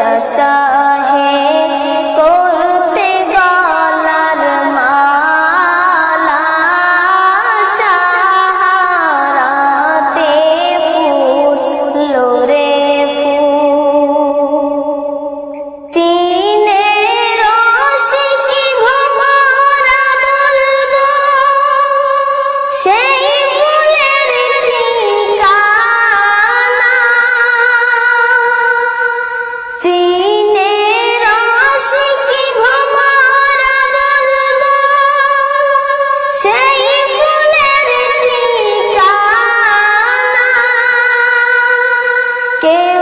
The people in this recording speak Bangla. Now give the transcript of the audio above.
just stop. সেই কেউ